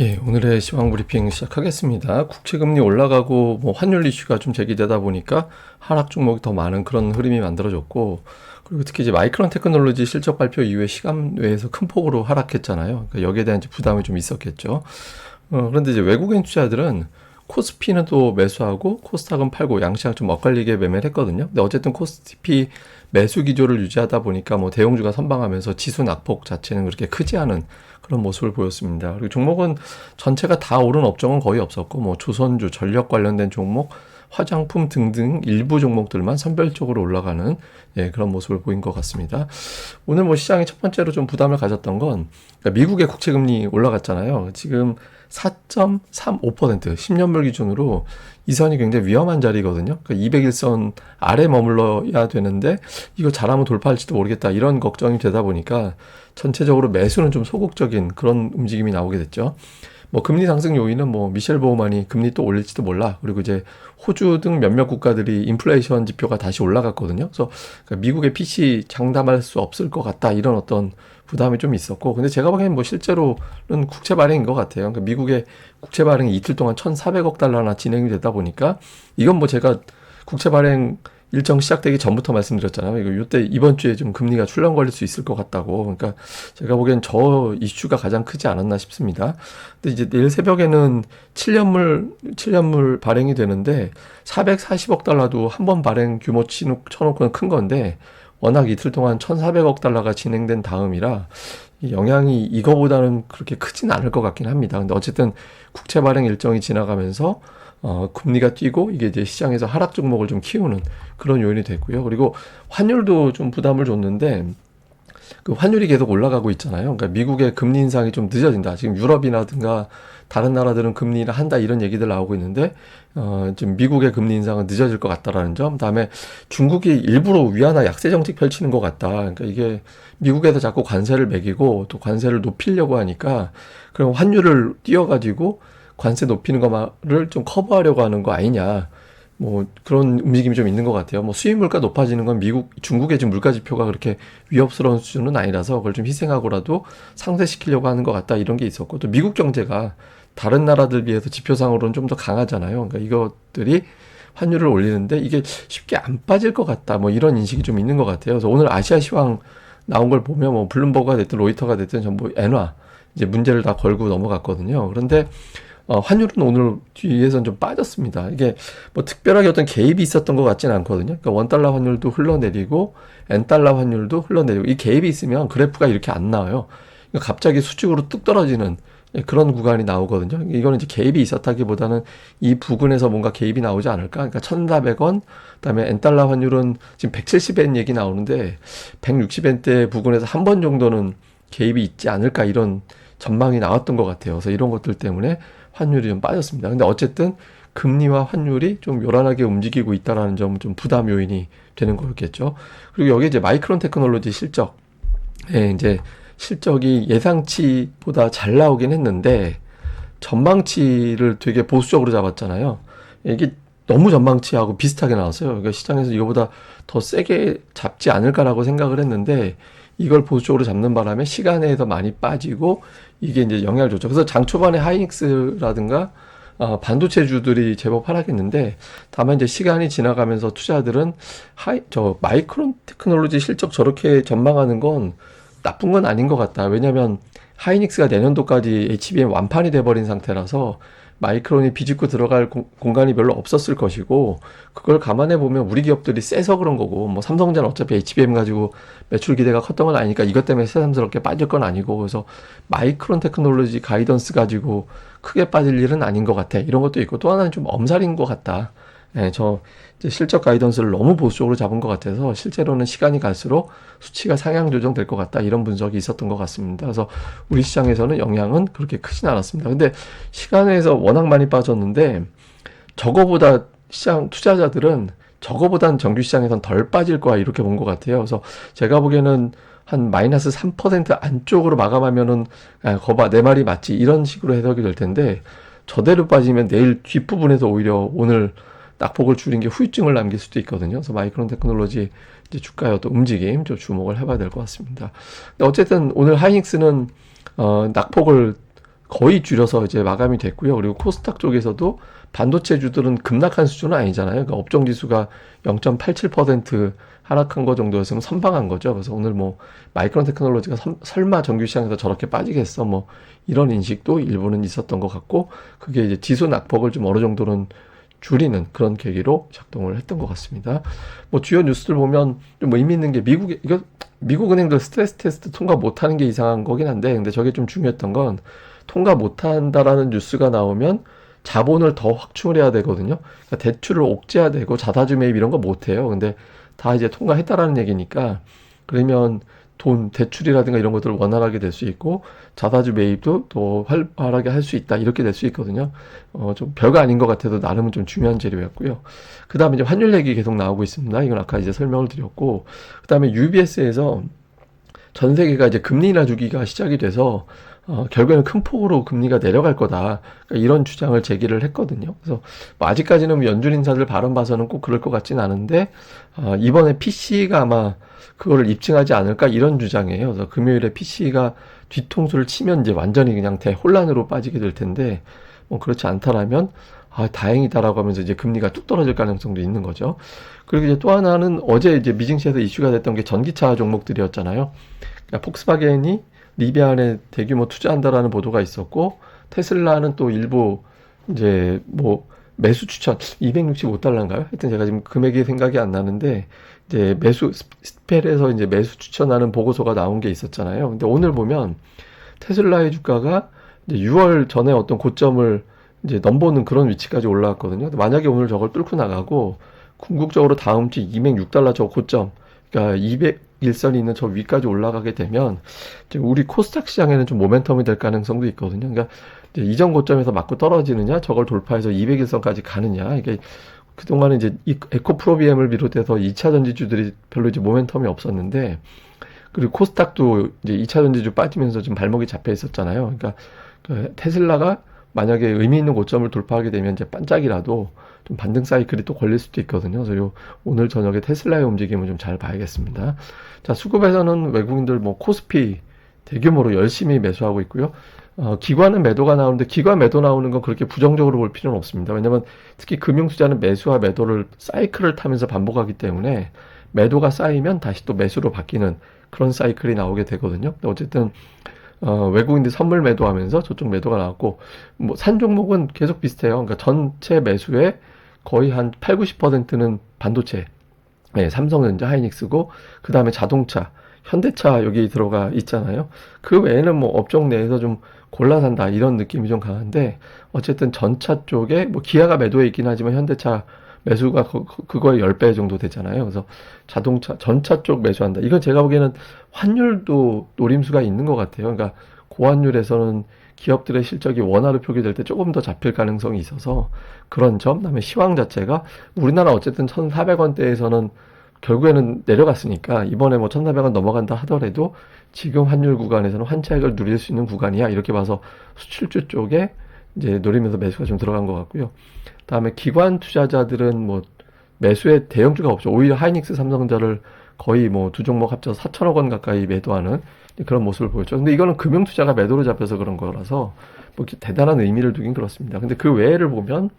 예, 오늘의 시황 브리핑 시작하겠습니다. 국채 금리 올라가고 뭐 환율 이슈가 좀 제기되다 보니까 하락 종목이 더 많은 그런 흐름이 만들어졌고 그리고 특히 이제 마이크론 테크놀로지 실적 발표 이후에 시간 외에서 큰 폭으로 하락했잖아요. 그러니까 여기에 대한 부담이 좀 있었겠죠. 어, 그런데 이제 외국인 투자들은 코스피는 또 매수하고 코스닥은 팔고 양시장 좀 엇갈리게 매매를 했거든요. 근데 어쨌든 코스피 매수 기조를 유지하다 보니까 뭐 대형주가 선방하면서 지수 낙폭 자체는 그렇게 크지 않은 그런 모습을 보였습니다. 그리고 종목은 전체가 다 오른 업종은 거의 없었고 뭐 조선주, 전력 관련된 종목, 화장품 등등 일부 종목들만 선별적으로 올라가는 예, 그런 모습을 보인 것 같습니다. 오늘 뭐 시장이 첫 번째로 좀 부담을 가졌던 건 그러니까 미국의 국채 금리 올라갔잖아요. 지금 4.35% 10년물 기준으로 이 선이 굉장히 위험한 자리거든요. 그러니까 201선 아래 머물러야 되는데 이거 잘하면 돌파할지도 모르겠다 이런 걱정이 되다 보니까 전체적으로 매수는 좀 소극적인 그런 움직임이 나오게 됐죠. 뭐 금리 상승 요인은 뭐 미셸 보호만이 금리 또 올릴지도 몰라. 그리고 이제 호주 등 몇몇 국가들이 인플레이션 지표가 다시 올라갔거든요. 그래서 그러니까 미국의 PC 장담할 수 없을 것 같다. 이런 어떤 부담이 좀 있었고. 근데 제가 보기엔 뭐 실제로는 국채 발행인 것 같아요. 그러니까 미국의 국채 발행이 이틀 동안 1,400억 달러나 진행이 되다 보니까 이건 뭐 제가 국채 발행 일정 시작되기 전부터 말씀드렸잖아요. 이거 요때 이번 주에 좀 금리가 출렁거릴 수 있을 것 같다고. 그러니까 제가 보기엔 저 이슈가 가장 크지 않았나 싶습니다. 근데 이제 내일 새벽에는 7년물 7년물 발행이 되는데 440억 달러도 한 번 발행 규모 쳐놓고는 큰 건데 워낙 이틀 동안 1,400억 달러가 진행된 다음이라 영향이 이거보다는 그렇게 크진 않을 것 같긴 합니다. 근데 어쨌든 국채 발행 일정이 지나가면서 어, 금리가 뛰고 이게 이제 시장에서 하락 종목을 좀 키우는 그런 요인이 됐고요. 그리고 환율도 좀 부담을 줬는데 그 환율이 계속 올라가고 있잖아요. 그러니까 미국의 금리 인상이 좀 늦어진다. 지금 유럽이라든가 다른 나라들은 금리를 한다 이런 얘기들 나오고 있는데 어, 지금 미국의 금리 인상은 늦어질 것 같다라는 점. 다음에 중국이 일부러 위안화 약세 정책 펼치는 것 같다. 그러니까 이게 미국에서 자꾸 관세를 매기고 또 관세를 높이려고 하니까 그럼 환율을 띄워가지고 관세 높이는 거를 좀 커버하려고 하는 거 아니냐. 뭐 그런 움직임이 좀 있는 것 같아요. 뭐 수입 물가 높아지는 건 미국, 중국의 지금 물가 지표가 그렇게 위협스러운 수준은 아니라서 그걸 좀 희생하고라도 상쇄시키려고 하는 것 같다 이런 게 있었고 또 미국 경제가 다른 나라들 비해서 지표상으로는 좀 더 강하잖아요. 그러니까 이것들이 환율을 올리는데 이게 쉽게 안 빠질 것 같다. 뭐 이런 인식이 좀 있는 것 같아요. 그래서 오늘 아시아 시황 나온 걸 보면 뭐 블룸버그가 됐든 로이터가 됐든 전부 엔화 이제 문제를 다 걸고 넘어갔거든요. 그런데 어, 환율은 오늘 뒤에선 좀 빠졌습니다. 이게 뭐 특별하게 어떤 개입이 있었던 것 같지는 않거든요. 그러니까 원달러 환율도 흘러내리고 엔달러 환율도 흘러내리고 이 개입이 있으면 그래프가 이렇게 안 나와요. 그러니까 갑자기 수직으로 뚝 떨어지는 그런 구간이 나오거든요. 이거는 이제 개입이 있었다기보다는 이 부근에서 뭔가 개입이 나오지 않을까? 그러니까 1,400원, 그다음에 엔달러 환율은 지금 170엔 얘기 나오는데 160엔대 부근에서 한 번 정도는 개입이 있지 않을까 이런 전망이 나왔던 것 같아요. 그래서 이런 것들 때문에 환율이 좀 빠졌습니다. 근데 어쨌든 금리와 환율이 좀 요란하게 움직이고 있다라는 점은 좀 부담 요인이 되는 거였겠죠. 그리고 여기 이제 마이크론 테크놀로지 실적, 예, 이제 실적이 예상치보다 잘 나오긴 했는데 전망치를 되게 보수적으로 잡았잖아요. 이게 너무 전망치하고 비슷하게 나왔어요. 그러니까 시장에서 이거보다 더 세게 잡지 않을까라고 생각을 했는데 이걸 보수적으로 잡는 바람에 시간에 더 많이 빠지고 이게 이제 영향을 줬죠. 그래서 장 초반에 하이닉스라든가 어, 반도체주들이 제법 하락했는데 다만 이제 시간이 지나가면서 투자들은 하이 저 마이크론 테크놀로지 실적 저렇게 전망하는 건 나쁜 건 아닌 것 같다. 왜냐하면 하이닉스가 내년도까지 HBM 완판이 돼버린 상태라서 마이크론이 비집고 들어갈 공, 간이 별로 없었을 것이고 그걸 감안해 보면 우리 기업들이 세서 그런 거고 뭐 삼성전자 어차피 HBM 가지고 매출 기대가 컸던 건 아니니까 이것 때문에 새삼스럽게 빠질 건 아니고 그래서 마이크론 테크놀로지 가이던스 가지고 크게 빠질 일은 아닌 것 같아. 이런 것도 있고 또 하나는 좀 엄살인 것 같다 예, 저 실적 가이던스를 너무 보수적으로 잡은 것 같아서 실제로는 시간이 갈수록 수치가 상향 조정될 것 같다 이런 분석이 있었던 것 같습니다. 그래서 우리 시장에서는 영향은 그렇게 크진 않았습니다. 근데 시간에서 워낙 많이 빠졌는데 저거보다 시장 투자자들은 저거보단 정규 시장에선 덜 빠질 거야 이렇게 본 것 같아요. 그래서 제가 보기에는 한 마이너스 3% 안쪽으로 마감하면은 아, 거봐 내 말이 맞지 이런 식으로 해석이 될 텐데 저대로 빠지면 내일 뒷부분에서 오히려 오늘 낙폭을 줄인 게 후유증을 남길 수도 있거든요. 그래서 마이크론 테크놀로지 이제 주가의 어떤 움직임 좀 주목을 해봐야 될 것 같습니다. 근데 어쨌든 오늘 하이닉스는 어, 낙폭을 거의 줄여서 이제 마감이 됐고요. 그리고 코스닥 쪽에서도 반도체주들은 급락한 수준은 아니잖아요. 그러니까 업종 지수가 0.87% 하락한 거 정도였으면 선방한 거죠. 그래서 오늘 뭐 마이크론 테크놀로지가 섬- 설마 정규 시장에서 저렇게 빠지겠어 뭐 이런 인식도 일부는 있었던 것 같고 그게 이제 지수 낙폭을 좀 어느 정도는 줄이는 그런 계기로 작동을 했던 것 같습니다. 뭐 주요 뉴스들 보면 좀 의미 있는 게 미국 이거 미국 은행들 스트레스 테스트 통과 못하는 게 이상한 거긴 한데 근데 저게 좀 중요했던 건 통과 못한다라는 뉴스가 나오면 자본을 더 확충을 해야 되거든요. 그러니까 대출을 옥죄해야 되고 자사주 매입 이런 거 못해요. 근데 다 이제 통과했다라는 얘기니까 그러면 돈 대출이라든가 이런 것들을 원활하게 될 수 있고 자사주 매입도 더 활발하게 할 수 있다 이렇게 될 수 있거든요. 어, 좀 별거 아닌 것 같아도 나름은 좀 중요한 재료였고요. 그 다음에 이제 환율 얘기 계속 나오고 있습니다. 이건 아까 이제 설명을 드렸고 그 다음에 UBS에서 전 세계가 이제 금리 인하주기가 시작이 돼서 어, 결국에는 큰 폭으로 금리가 내려갈 거다. 그러니까 이런 주장을 제기를 했거든요. 그래서 뭐 아직까지는 연준 인사들 발언 봐서는 꼭 그럴 것 같진 않은데 어, 이번에 PC가 아마 그거를 입증하지 않을까 이런 주장이에요. 그래서 금요일에 PC가 뒤통수를 치면 이제 완전히 그냥 대혼란으로 빠지게 될 텐데 뭐 그렇지 않다라면 아 다행이다라고 하면서 이제 금리가 뚝 떨어질 가능성도 있는 거죠. 그리고 이제 또 하나는 어제 이제 미증시에서 이슈가 됐던 게 전기차 종목들이었잖아요. 그러니까 폭스바겐이 리비안에 대규모 투자한다라는 보도가 있었고 테슬라는 또 일부 이제 뭐 매수 추천 265달러인가요? 하여튼 제가 지금 금액이 생각이 안 나는데 이제 매수 스펠에서 이제 매수 추천하는 보고서가 나온 게 있었잖아요. 근데 오늘 보면 테슬라의 주가가 이제 6월 전에 어떤 고점을 이제 넘보는 그런 위치까지 올라왔거든요. 만약에 오늘 저걸 뚫고 나가고 궁극적으로 다음 주 206달러 저 고점, 그러니까 201선이 있는 저 위까지 올라가게 되면 우리 코스닥 시장에는 좀 모멘텀이 될 가능성도 있거든요. 그러니까 이전 고점에서 맞고 떨어지느냐, 저걸 돌파해서 201선까지 가느냐, 이게 그동안은 이제 이 에코프로비엠을 비롯해서 2차 전지주들이 별로 이제 모멘텀이 없었는데, 그리고 코스닥도 이제 2차 전지주 빠지면서 좀 발목이 잡혀 있었잖아요. 그러니까 그 테슬라가 만약에 의미 있는 고점을 돌파하게 되면 이제 반짝이라도 좀 반등 사이클이 또 걸릴 수도 있거든요. 그래서 요 오늘 저녁에 테슬라의 움직임을 좀 잘 봐야겠습니다. 자, 수급에서는 외국인들 뭐 코스피 대규모로 열심히 매수하고 있고요. 어, 기관은 매도가 나오는데 기관 매도 나오는 건 그렇게 부정적으로 볼 필요는 없습니다. 왜냐면 특히 금융투자는 매수와 매도를 사이클을 타면서 반복하기 때문에 매도가 쌓이면 다시 또 매수로 바뀌는 그런 사이클이 나오게 되거든요. 어쨌든 어, 외국인들 선물 매도하면서 저쪽 매도가 나왔고 뭐 산 종목은 계속 비슷해요. 그러니까 전체 매수의 거의 한 8, 90%는 반도체, 네, 삼성전자, 하이닉스고 그 다음에 자동차, 현대차 여기 들어가 있잖아요. 그 외에는 뭐 업종 내에서 좀 골라 산다 이런 느낌이 좀 강한데 어쨌든 전차 쪽에 뭐 기아가 매도에 있긴 하지만 현대차 매수가 그, 그거의 10배 정도 되잖아요. 그래서 자동차, 전차 쪽 매수한다. 이건 제가 보기에는 환율도 노림수가 있는 것 같아요. 그러니까 고환율에서는 기업들의 실적이 원화로 표기될 때 조금 더 잡힐 가능성이 있어서 그런 점, 그다음에 시황 자체가 우리나라 어쨌든 1,400원대에서는 결국에는 내려갔으니까 이번에 뭐 1,400원 넘어간다 하더라도 지금 환율 구간에서는 환차익을 누릴 수 있는 구간이야. 이렇게 봐서 수출주 쪽에 이제 노리면서 매수가 좀 들어간 것 같고요. 다음에 기관 투자자들은 뭐 매수에 대형주가 없죠. 오히려 하이닉스 삼성전자를 거의 뭐 두 종목 합쳐서 4천억 원 가까이 매도하는 그런 모습을 보였죠. 근데 이거는 금융 투자가 매도로 잡혀서 그런 거라서 뭐 대단한 의미를 두긴 그렇습니다. 근데 그 외를 보면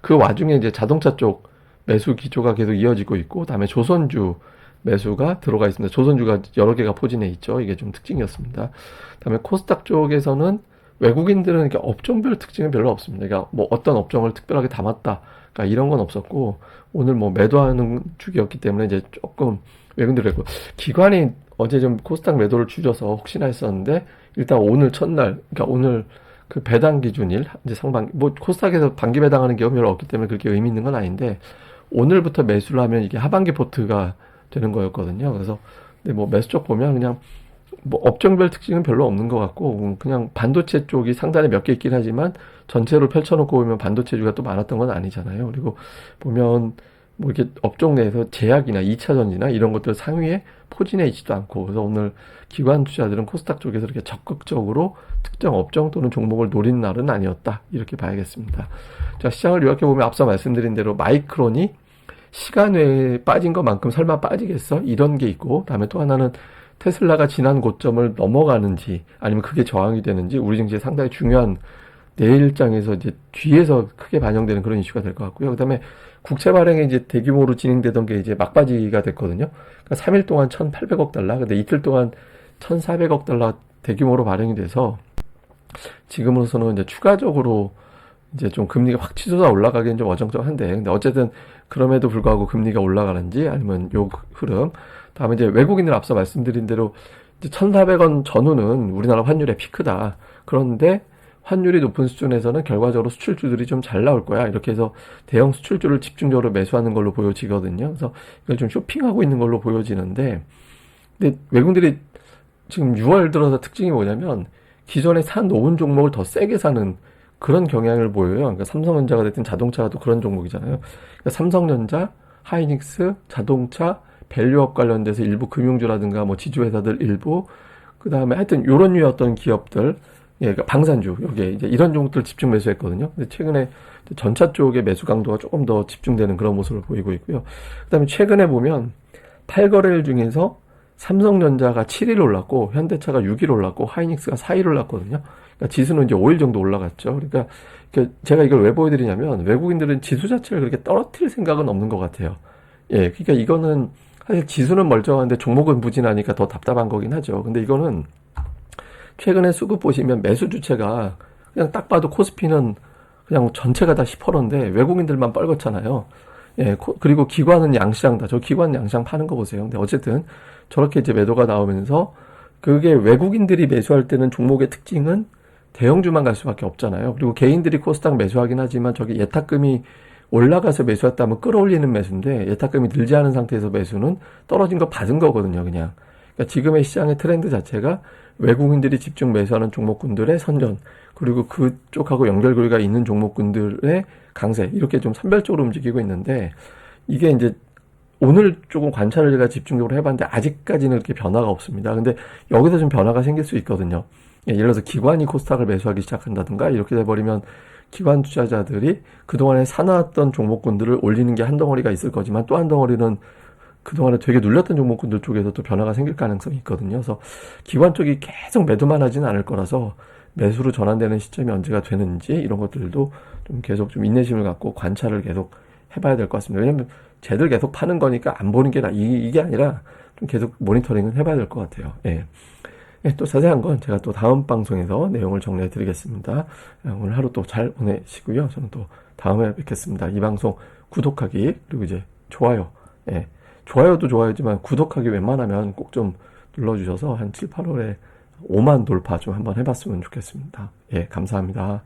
그 와중에 이제 자동차 쪽 매수 기조가 계속 이어지고 있고, 다음에 조선주 매수가 들어가 있습니다. 조선주가 여러 개가 포진해 있죠. 이게 좀 특징이었습니다. 다음에 코스닥 쪽에서는 외국인들은 이렇게 업종별 특징은 별로 없습니다. 그러니까 뭐 어떤 업종을 특별하게 담았다. 그러니까 이런 건 없었고, 오늘 뭐 매도하는 주기였기 때문에 이제 조금 외국인들 했고, 기관이 어제 좀 코스닥 매도를 줄여서 혹시나 했었는데, 일단 오늘 첫날, 그러니까 오늘 그 배당 기준일, 이제 상반, 뭐 코스닥에서 반기 배당하는 기업이 별로 없기 때문에 그렇게 의미 있는 건 아닌데, 오늘부터 매수를 하면 이게 하반기 포트가 되는 거였거든요. 그래서 근데 뭐 매수 쪽 보면 그냥 뭐 업종별 특징은 별로 없는 것 같고 그냥 반도체 쪽이 상단에 몇 개 있긴 하지만 전체로 펼쳐놓고 보면 반도체주가 또 많았던 건 아니잖아요. 그리고 보면 뭐 이렇게 업종 내에서 제약이나 2차 전지나 이런 것들 상위에 포진해 있지도 않고 그래서 오늘 기관 투자들은 코스닥 쪽에서 이렇게 적극적으로 특정 업종 또는 종목을 노린 날은 아니었다 이렇게 봐야겠습니다. 자 시장을 요약해 보면 앞서 말씀드린 대로 마이크론이 시간 외에 빠진 것만큼 설마 빠지겠어? 이런 게 있고, 다음에 또 하나는 테슬라가 지난 고점을 넘어가는지 아니면 그게 저항이 되는지 우리 증시에 상당히 중요한 내일장에서 이제 뒤에서 크게 반영되는 그런 이슈가 될 것 같고요. 그다음에 국채 발행이 이제 대규모로 진행되던 게 이제 막바지가 됐거든요. 그러니까 3일 동안 1,800억 달러, 근데 이틀 동안 1,400억 달러 대규모로 발행이 돼서 지금으로서는 이제 추가적으로 이제 좀 금리가 확 치솟아 올라가기는 좀 어정쩡한데, 근데 어쨌든 그럼에도 불구하고 금리가 올라가는지 아니면 요 흐름, 다음에 이제 외국인들 앞서 말씀드린 대로 이제 1,400원 전후는 우리나라 환율의 피크다. 그런데 환율이 높은 수준에서는 결과적으로 수출주들이 좀 잘 나올 거야. 이렇게 해서 대형 수출주를 집중적으로 매수하는 걸로 보여지거든요. 그래서 이걸 좀 쇼핑하고 있는 걸로 보여지는데, 근데 외국인들이 지금 6월 들어서 특징이 뭐냐면 기존에 산 놓은 종목을 더 세게 사는 그런 경향을 보여요. 그러니까 삼성전자가 됐든 자동차가 또 그런 종목이잖아요. 그러니까 삼성전자, 하이닉스, 자동차, 밸류업 관련돼서 일부 금융주라든가 뭐 지주회사들 일부, 그 다음에 하여튼 요런 류의 어떤 기업들, 예, 그러니까 방산주, 여기에 이제 이런 종목들 집중 매수했거든요. 근데 최근에 전차 쪽의 매수 강도가 조금 더 집중되는 그런 모습을 보이고 있고요. 그 다음에 최근에 보면 8거래일 중에서 삼성전자가 7일 올랐고, 현대차가 6일 올랐고, 하이닉스가 4일 올랐거든요. 그러니까 지수는 이제 5일 정도 올라갔죠. 그러니까 그 제가 이걸 왜 보여드리냐면 외국인들은 지수 자체를 그렇게 떨어뜨릴 생각은 없는 것 같아요. 예, 그러니까 이거는 사실 지수는 멀쩡한데 종목은 부진하니까 더 답답한 거긴 하죠. 근데 이거는 최근에 수급 보시면 매수 주체가 그냥 딱 봐도 코스피는 그냥 전체가 다 10%인데 외국인들만 뻘겋잖아요. 예, 코- 그리고 기관은 양시장 다. 저 기관 양시장 파는 거 보세요. 근데 어쨌든 저렇게 이제 매도가 나오면서 그게 외국인들이 매수할 때는 종목의 특징은 대형주만 갈 수밖에 없잖아요. 그리고 개인들이 코스닥 매수하긴 하지만 저기 예탁금이 올라가서 매수했다면 끌어올리는 매수인데 예탁금이 늘지 않은 상태에서 매수는 떨어진 거 받은 거거든요, 그냥. 그러니까 지금의 시장의 트렌드 자체가 외국인들이 집중 매수하는 종목군들의 선전, 그리고 그쪽하고 연결고리가 있는 종목군들의 강세, 이렇게 좀 선별적으로 움직이고 있는데, 이게 이제 오늘 조금 관찰을 제가 집중적으로 해봤는데, 아직까지는 이렇게 변화가 없습니다. 근데 여기서 좀 변화가 생길 수 있거든요. 예, 예를 들어서 기관이 코스닥을 매수하기 시작한다든가, 이렇게 돼버리면 기관 투자자들이 그동안에 사놨던 종목군들을 올리는 게 한 덩어리가 있을 거지만 또 한 덩어리는 그동안에 되게 눌렸던 종목군들 쪽에서 또 변화가 생길 가능성이 있거든요. 그래서 기관 쪽이 계속 매도만 하지는 않을 거라서 매수로 전환되는 시점이 언제가 되는지 이런 것들도 좀 계속 좀 인내심을 갖고 관찰을 계속 해봐야 될 것 같습니다. 왜냐면 쟤들 계속 파는 거니까 안 보는 게 나, 이, 이게 아니라 좀 계속 모니터링은 해봐야 될 것 같아요. 예. 예, 또 자세한 건 제가 또 다음 방송에서 내용을 정리해 드리겠습니다. 예, 오늘 하루 또 잘 보내시고요. 저는 또 다음에 뵙겠습니다. 이 방송 구독하기, 그리고 이제 좋아요. 예. 좋아요도 좋아요지만 구독하기 웬만하면 꼭 좀 눌러주셔서 한 7, 8월에 5만 돌파 좀 한번 해봤으면 좋겠습니다. 예, 감사합니다.